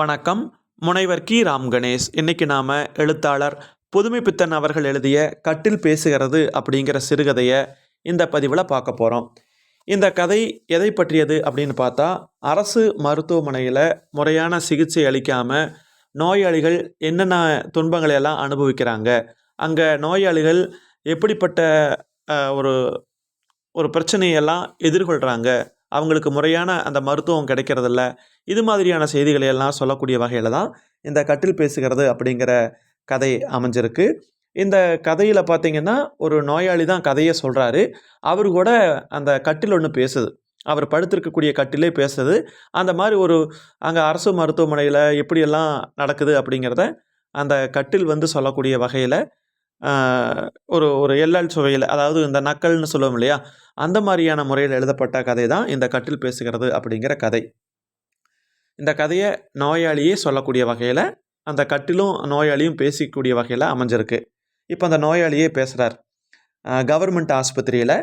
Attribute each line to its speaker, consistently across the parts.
Speaker 1: வணக்கம். முனைவர் கி. ராம் கணேஷ். இன்னைக்கு நாம் எழுத்தாளர் புதுமைப்பித்தன் அவர்கள் எழுதிய கட்டில் பேசுகிறது அப்படிங்கிற சிறுகதையை இந்த பதிவில் பார்க்க போகிறோம் இந்த கதை எதை பற்றியது அப்படின்னு பார்த்தா அரசு மருத்துவமனையில் முறையான சிகிச்சை அளிக்காமல் நோயாளிகள் என்னென்ன துன்பங்களை எல்லாம் அனுபவிக்கிறாங்க? அங்கே நோயாளிகள் எப்படிப்பட்ட ஒரு ஒரு பிரச்சனையெல்லாம் எதிர்கொள்கிறாங்க அவங்களுக்கு முறையான அந்த மருத்துவம் கிடைக்கிறதில்ல. இது மாதிரியான செய்திகளை எல்லாம் சொல்லக்கூடிய வகையில் தான் இந்த கட்டில் பேசுகிறது அப்படிங்கிற கதை அமைஞ்சிருக்கு. இந்த கதையில் பார்த்தீங்கன்னா ஒரு நோயாளி தான் கதையை சொல்கிறாரு அவர் கூட அந்த கட்டில் ஒன்று பேசுது. அவர் படுத்திருக்கக்கூடிய கட்டிலே பேசுது. அந்த மாதிரி ஒரு அங்கே அரசு மருத்துவமனையில் எப்படியெல்லாம் நடக்குது அப்படிங்கிறத அந்த கட்டில் வந்து சொல்லக்கூடிய வகையில் ஒரு ஒரு எல்லல் சுவையில் அதாவது இந்த நக்கல்னு சொல்லுவோம் இல்லையா? அந்த மாதிரியான முறையில் எழுதப்பட்ட கதை தான் இந்த கட்டில் பேசுகிறது அப்படிங்கிற கதை. இந்த கதையை நோயாளியே சொல்லக்கூடிய வகையில் அந்த கட்டிலும் நோயாளியும் பேசிக்கூடிய வகையில் அமைஞ்சிருக்கு. இப்போ அந்த நோயாளியே பேசுகிறார் கவர்மெண்ட் ஆஸ்பத்திரியில்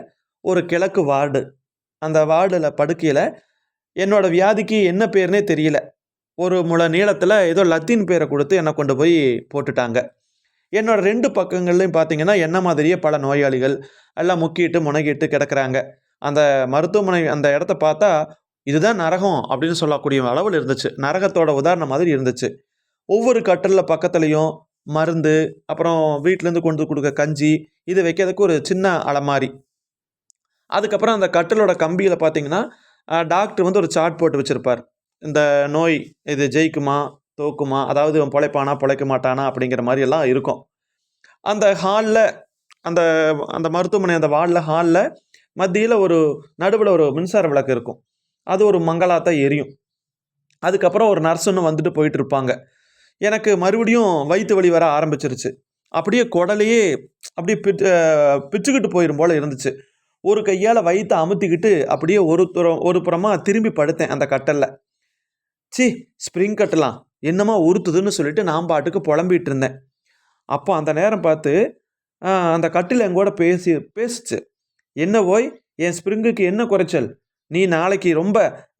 Speaker 1: ஒரு கிழக்கு வார்டு அந்த வார்டில் படுக்கையில் என்னோடய வியாதிக்கு என்ன பேர்னே தெரியல. ஒரு முளை நீளத்தில் ஏதோ லத்தீன் பேரை கொடுத்து என்னை கொண்டு போய் போட்டுட்டாங்க. என்னோட ரெண்டு பக்கங்கள்லையும் பார்த்தீங்கன்னா என்ன மாதிரியே பல நோயாளிகள் எல்லாம் முக்கிட்டு முனகிட்டு கிடக்குறாங்க. அந்த மருத்துவமனை அந்த இடத்த பார்த்தா இதுதான் நரகம் அப்படின்னு சொல்லக்கூடிய அளவில் இருந்துச்சு. நரகத்தோட உதாரணம் மாதிரி இருந்துச்சு. ஒவ்வொரு கட்டலில் பக்கத்துலேயும் மருந்து அப்புறம் வீட்டிலேருந்து கொண்டு வந்து கொடுக்க கஞ்சி இது வைக்கிறதுக்கு ஒரு சின்ன அலமாரி. அதுக்கப்புறம் அந்த கட்டிலோட கம்பியில் பார்த்தீங்கன்னா டாக்டர் வந்து ஒரு சார்ட் போட்டு வச்சுருப்பார். இந்த நோய் இது ஜெயிக்குமா தோக்குமா? அதாவது இவன் பொழைப்பானா பொழைக்க மாட்டானா அப்படிங்கிற மாதிரி எல்லாம் இருக்கும். அந்த ஹாலில் அந்த அந்த மருத்துவமனை அந்த வார்டில் ஹாலில் மத்தியில் ஒரு நடுவில் ஒரு மின்சார விளக்கு இருக்கும். அது ஒரு மங்களாத்தான் எரியும். அதுக்கப்புறம் ஒரு நர்ஸுன்னு வந்துட்டு போயிட்டு இருப்பாங்க எனக்கு மறுபடியும் வயிற்று வலி வர ஆரம்பிச்சிருச்சு. அப்படியே குடலையே அப்படியே பிச்சு பிச்சுக்கிட்டு போயிடும் போல் இருந்துச்சு. ஒரு கையால் வயிற்றை அமுத்திக்கிட்டு அப்படியே ஒரு புறம் ஒரு புறமாக திரும்பி படுத்தேன் அந்த கட்டலில். சி ஸ்ப்ரிங் கட்டலாம். என்னமோ உறுத்துதுன்னு சொல்லிட்டு நான் பாட்டுக்கு புலம்பிகிட்டு இருந்தேன் அப்போ அந்த நேரம் பார்த்து அந்த கட்டில் எங்கூட பேசி பேசிச்சு. என்ன போய் என் ஸ்ப்ரிங்குக்கு என்ன குறைச்சல்? நீ நாளைக்கு ரொம்ப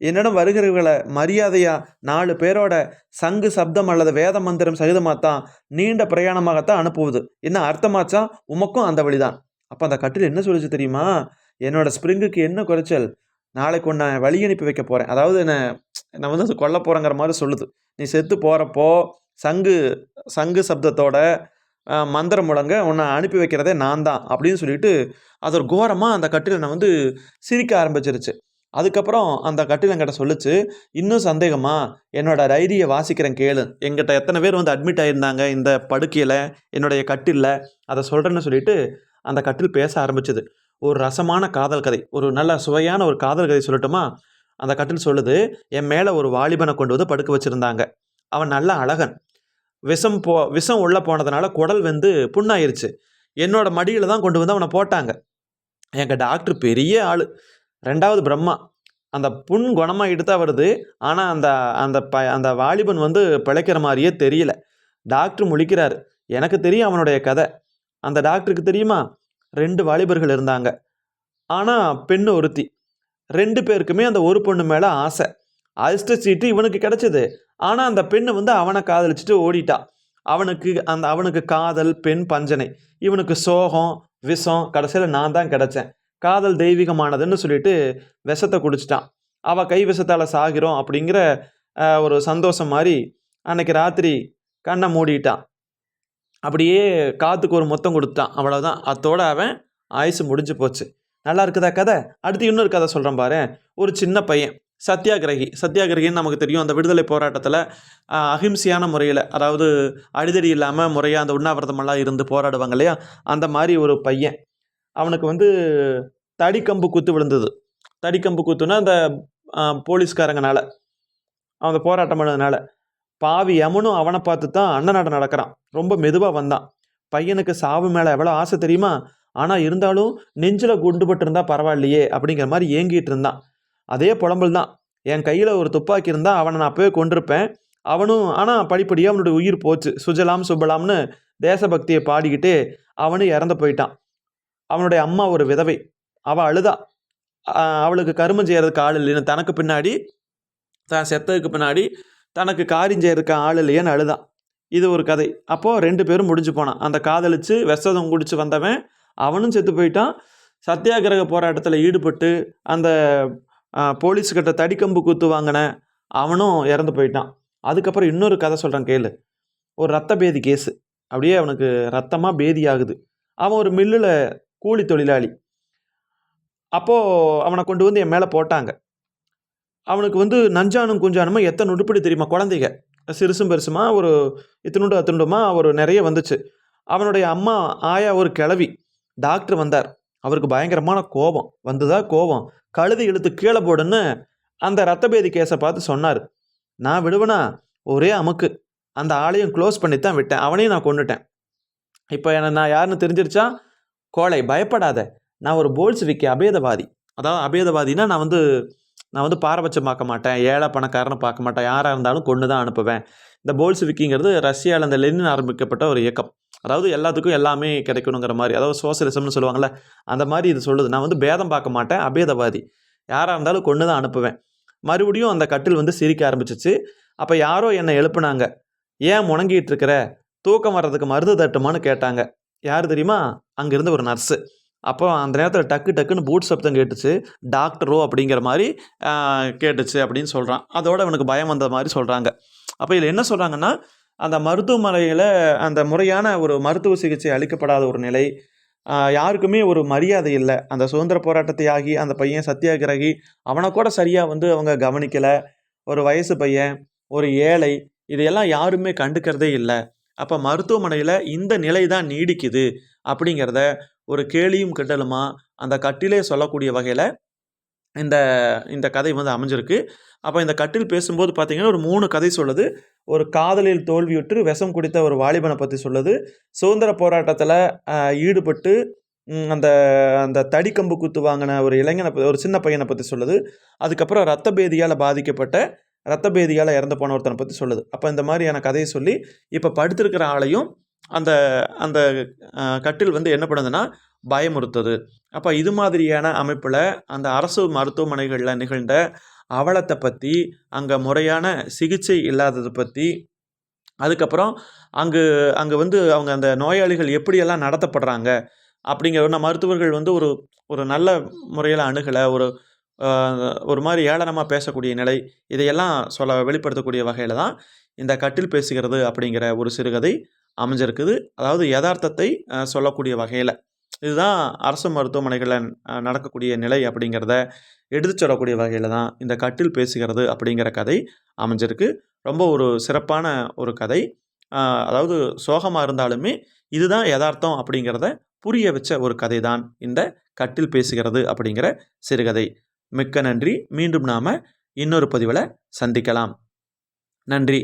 Speaker 1: என்னிடம் வருகிறவர்களை மரியாதையாக நாலு பேரோட சங்கு சப்தம் அல்லது வேத மந்திரம் சகிதமாகத்தான் நீண்ட பிரயாணமாகத்தான் அனுப்புவது. என்ன அர்த்தமாச்சா? உமக்கும் அந்த வழிதான். அப்போ அந்த கட்டில் என்ன சொல்லிச்சு தெரியுமா? என்னோட ஸ்ப்ரிங்குக்கு என்ன குறைச்சல்? நாளைக்கு உன்னை வழி அனுப்பி வைக்க போகிறேன் அதாவது என்னை நான் வந்து கொல்ல போகிறேங்கிற மாதிரி சொல்லுது. நீ செத்து போகிறப்போ சங்கு சங்கு சப்தத்தோட மந்திரம் முழங்க உன்னை அனுப்பி வைக்கிறதே நான் தான் அப்படின்னு சொல்லிட்டு அது ஒரு கோரமாக அந்த கட்டிலனை வந்து சிரிக்க ஆரம்பிச்சிருச்சு. அதுக்கப்புறம் அந்த கட்டில் என்கிட்ட இன்னும் சந்தேகமா? என்னோட டைரியை வாசிக்கிறேன் கேளு. எங்கிட்ட எத்தனை பேர் வந்து அட்மிட் ஆகியிருந்தாங்க இந்த படுக்கையில் என்னுடைய கட்டிலில்? அதை சொல்கிறேன்னு சொல்லிட்டு அந்த கட்டில் பேச ஆரம்பிச்சது. ஒரு ரசமான காதல் கதை ஒரு நல்ல சுவையான ஒரு காதல் கதை சொல்லட்டுமா? அந்த கட்டில் சொல்லுது என் மேலே ஒரு வாலிபனை கொண்டு வந்து படுக்க வச்சுருந்தாங்க. அவன் நல்ல அழகன். விஷம் போ விஷம் உள்ளே போனதுனால குடல் வந்து புண்ணாயிருச்சு. என்னோட மடியில் தான் கொண்டு வந்து அவனை போட்டாங்க. எங்கள் டாக்டர் பெரிய ஆள். ரெண்டாவது பிரம்மா. அந்த புண் குணமாக தான் வருது. ஆனால் அந்த அந்த ப அந்த வாலிபன் வந்து பிழைக்கிற மாதிரியே தெரியல. டாக்டர் முழிக்கிறார். எனக்கு தெரியும் அவனுடைய கதை. அந்த டாக்டருக்கு தெரியுமா? ரெண்டு வாலிபர்கள் இருந்தாங்க. ஆனால் பெண் ஒருத்தி. ரெண்டு பேருக்குமே அந்த ஒரு பொண்ணு மேலே ஆசை. அதிர்ஷ்ட சீட்டு இவனுக்கு கிடைச்சது. ஆனால் அந்த பெண்ணு வந்து அவனை காதலிச்சுட்டு ஓடிட்டா. அவனுக்கு அந்த அவனுக்கு காதல் பெண் பஞ்சனை. இவனுக்கு சோகம் விஷம் கடைசியில் நான் தான் கிடச்சேன். காதல் தெய்வீகமானதுன்னு சொல்லிட்டு விஷத்தை குடிச்சிட்டான். அவள் கை விஷத்தால் சாகிறோம் அப்படிங்கிற ஒரு சந்தோஷம் மாதிரி அன்னைக்கு ராத்திரி கண்ணை மூடிட்டான். அப்படியே காத்துக்கு ஒரு மொத்தம் கொடுத்துட்டான். அவ்வளோதான் அத்தோடு அவன் ஆயுசு முடிஞ்சு போச்சு. நல்லா இருக்குதா கதை? அடுத்து இன்னொரு கதை சொல்கிறேன் பாரு ஒரு சின்ன பையன் சத்தியாகிரகி. சத்தியாகிரகின்னு நமக்கு தெரியும் அந்த விடுதலை போராட்டத்தில் அஹிம்சையான முறையில் அதாவது அடிதடி இல்லாமல் முறையாக அந்த உண்ணாவிரதமெல்லாம் இருந்து போராடுவாங்க இல்லையா? அந்த மாதிரி ஒரு பையன். அவனுக்கு வந்து தடிக்கம்பு குத்து விழுந்தது. தடிக்கம்பு குத்துனா அந்த போலீஸ்காரங்கனால அந்த போராட்டம் பண்ணதுனால பாவி எமனும் அவனை பார்த்து தான் அண்ணனாட நடக்கிறான். ரொம்ப மெதுவாக வந்தான். பையனுக்கு சாவு மேலே எவ்வளோ ஆசை தெரியுமா? ஆனால் இருந்தாலும் நெஞ்சில் குண்டு பட்டிருந்தா பரவாயில்லையே அப்படிங்கிற மாதிரி ஏங்கிட்டு இருந்தான். அதே புலம்பல் தான் என் கையில் ஒரு துப்பாக்கி இருந்தால் அவனை நான் அப்போவே கொண்டிருப்பேன் அவனும் ஆனால் படிப்படியாக அவனுடைய உயிர் போச்சு. சுஜலாம் சுபலாம்னு தேசபக்தியை பாடிக்கிட்டு அவனும் இறந்து போயிட்டான். அவனுடைய அம்மா ஒரு விதவை. அவள் அழுதா. அவளுக்கு கருமம் செய்கிறதுக்கு ஆள் இல்லைன்னு தனக்கு பின்னாடி தான் செத்ததுக்கு பின்னாடி தனக்கு காரியம் செய்கிறதுக்கு ஆள் இல்லையேன்னு அழுதான் இது ஒரு கதை. அப்போது ரெண்டு பேரும் முடிஞ்சு போனான். அந்த காதலிச்சு விஷதம் குடிச்சு வந்தவன் அவனும் செத்து போயிட்டான். சத்தியாகிரக போராட்டத்தில் ஈடுபட்டு அந்த போலீஸ்கிட்ட தடிக்கம்பு குத்து வாங்கின அவனும் இறந்து போயிட்டான். அதுக்கப்புறம் இன்னொரு கதை சொல்கிறேன் கேளு. ஒரு ரத்த பேதி கேஸு. அப்படியே அவனுக்கு ரத்தமாக பேதி ஆகுது. அவன் ஒரு மில்லில் கூலி தொழிலாளி. அப்போது அவனை கொண்டு வந்து என் மேலே போட்டாங்க. அவனுக்கு வந்து நஞ்சானும் குஞ்சானுமா எத்தனை உருப்படி தெரியுமா? குழந்தைங்க சிறுசும் பெருசுமா ஒரு இத்தினுண்டு அத்துண்டுமா ஒரு நிறைய வந்துச்சு. அவனுடைய அம்மா ஆயா ஒரு கிளவி டாக்டர் வந்தார். அவருக்கு பயங்கரமான கோபம். வந்துதா கோபம்? கழுதை இழுத்து கீழே போடுன்னு அந்த ரத்தபேதி கேஸை பார்த்து சொன்னார். நான் விடுவேனா? ஒரே அமுக்கு. அந்த ஆளையும் க்ளோஸ் பண்ணி தான் விட்டேன். அவனையும் நான் கொண்டுட்டேன் இப்போ என்ன நான் யாருன்னு தெரிஞ்சிருச்சா? கோழை. பயப்படாத. நான் ஒரு போல்ஸ் விக்கி அபேதவாதி. அதாவது அபேதவாதினா நான் வந்து நான் வந்து பாரபட்சம் பார்க்க மாட்டேன். ஏழை பணக்காரனை பார்க்க மாட்டேன். யாராக இருந்தாலும் கொண்டு தான் அனுப்புவேன். இந்த போல்ஸ் விக்கிங்கிறது ரஷ்யாவில் இந்த லெனின் ஆரம்பிக்கப்பட்ட ஒரு இயக்கம். அதாவது எல்லாத்துக்கும் எல்லாமே கிடைக்கணுங்கிற மாதிரி அதாவது சோசியலிசம்னு சொல்லுவாங்கள்ல அந்த மாதிரி இது சொல்லுது. நான் வந்து பேதம் பார்க்க மாட்டேன் அபேதவாதி. யாராக இருந்தாலும் கொண்டு தான் அனுப்புவேன். மறுபடியும் அந்த கட்டில் வந்து சிரிக்க ஆரம்பிச்சிச்சு. அப்போ யாரோ என்னை எழுப்புனாங்க. ஏன் முணங்கிட்டு இருக்கிற? தூக்கம் வர்றதுக்கு மருந்து தட்டுமான்னு கேட்டாங்க. யார் தெரியுமா? அங்கேருந்து ஒரு நர்ஸு. அப்போ அந்த நேரத்தில் டக்கு டக்குன்னு பூட் சப்தம் கேட்டுச்சு. டாக்டரோ? அப்படிங்கிற மாதிரி கேட்டுச்சு அப்படின்னு சொல்கிறான் அதோட அவனுக்கு பயம் வந்த மாதிரி சொல்கிறாங்க அப்போ இதில் என்ன சொல்கிறாங்கன்னா அந்த மருத்துவமனையில் அந்த முறையான ஒரு மருத்துவ சிகிச்சை அளிக்கப்படாத ஒரு நிலை. யாருக்குமே ஒரு மரியாதை இல்லை. அந்த சுதந்திர போராட்டத்தை ஆகி அந்த பையன் சத்தியாகிரகி அவனை கூட சரியாக வந்து அவங்க கவனிக்கலை. ஒரு வயசு பையன் ஒரு ஏழை இதையெல்லாம் யாருமே கண்டுக்கிறதே இல்லை. அப்போ மருத்துவமனையில் இந்த நிலை தான் நீடிக்குது அப்படிங்கிறத ஒரு கேலியும் கிண்டலுமா அந்த கட்டிலே சொல்லக்கூடிய வகையில் இந்த இந்த கதை வந்து அமைஞ்சிருக்கு. அப்போ இந்த கட்டில் பேசும்போது பார்த்தீங்கன்னா ஒரு மூணு கதை சொல்லுது. ஒரு காதலில் தோல்வியுற்று விஷம் குடித்த ஒரு வாலிபனை பற்றி சொல்லுது. சுதந்திர போராட்டத்தில் ஈடுபட்டு அந்த அந்த தடிக்கம்பு குத்து வாங்கின ஒரு இளைஞனை ஒரு சின்ன பையனை பற்றி சொல்லுது. அதுக்கப்புறம் ரத்த பேதியால் பாதிக்கப்பட்ட ரத்த பேதியால் இறந்து போன ஒருத்தனை பற்றி சொல்லுது. அப்போ இந்த மாதிரியான கதையை சொல்லி இப்போ படுத்திருக்கிற ஆளையும் அந்த அந்த கட்டில் வந்து என்ன பண்ணுதுன்னா பயமுறுத்துது. அப்போ இது மாதிரியான அமைப்பில் அந்த அரசு மருத்துவமனைகளில் நிகழ்ந்த அவலத்தை பற்றி அங்கே முறையான சிகிச்சை இல்லாததை பற்றி அதுக்கப்புறம் அங்கு அங்கே வந்து அவங்க அந்த நோயாளிகள் எப்படியெல்லாம் நடத்தப்படுறாங்க அப்படிங்கிற ஒரு மருத்துவர்கள் வந்து ஒரு ஒரு நல்ல முறையில் அணுகலை ஒரு ஒரு மாதிரி ஏளனமாக பேசக்கூடிய நிலை இதையெல்லாம் சொல்ல வெளிப்படுத்தக்கூடிய வகையில் தான் இந்த கட்டில் பேசுகிறது அப்படிங்கிற ஒரு சிறுகதை அமைஞ்சிருக்குது. அதாவது யதார்த்தத்தை சொல்லக்கூடிய வகையில். இதுதான் அரசு மருத்துவமனைகளில் நடக்கக்கூடிய நிலை அப்படிங்கிறத எடுத்துச் சொல்லக்கூடிய வகையில் தான் இந்த கட்டில் பேசுகிறது அப்படிங்கிற கதை அமைஞ்சிருக்கு. ரொம்ப ஒரு சிறப்பான ஒரு கதை. அதாவது சோகமாக இருந்தாலுமே இதுதான் யதார்த்தம் அப்படிங்கிறத புரிய வச்ச ஒரு கதை தான் இந்த கட்டில் பேசுகிறது அப்படிங்கிற சிறுகதை. மிக்க நன்றி. மீண்டும் நாம் இன்னொரு பதிவில் சந்திக்கலாம். நன்றி.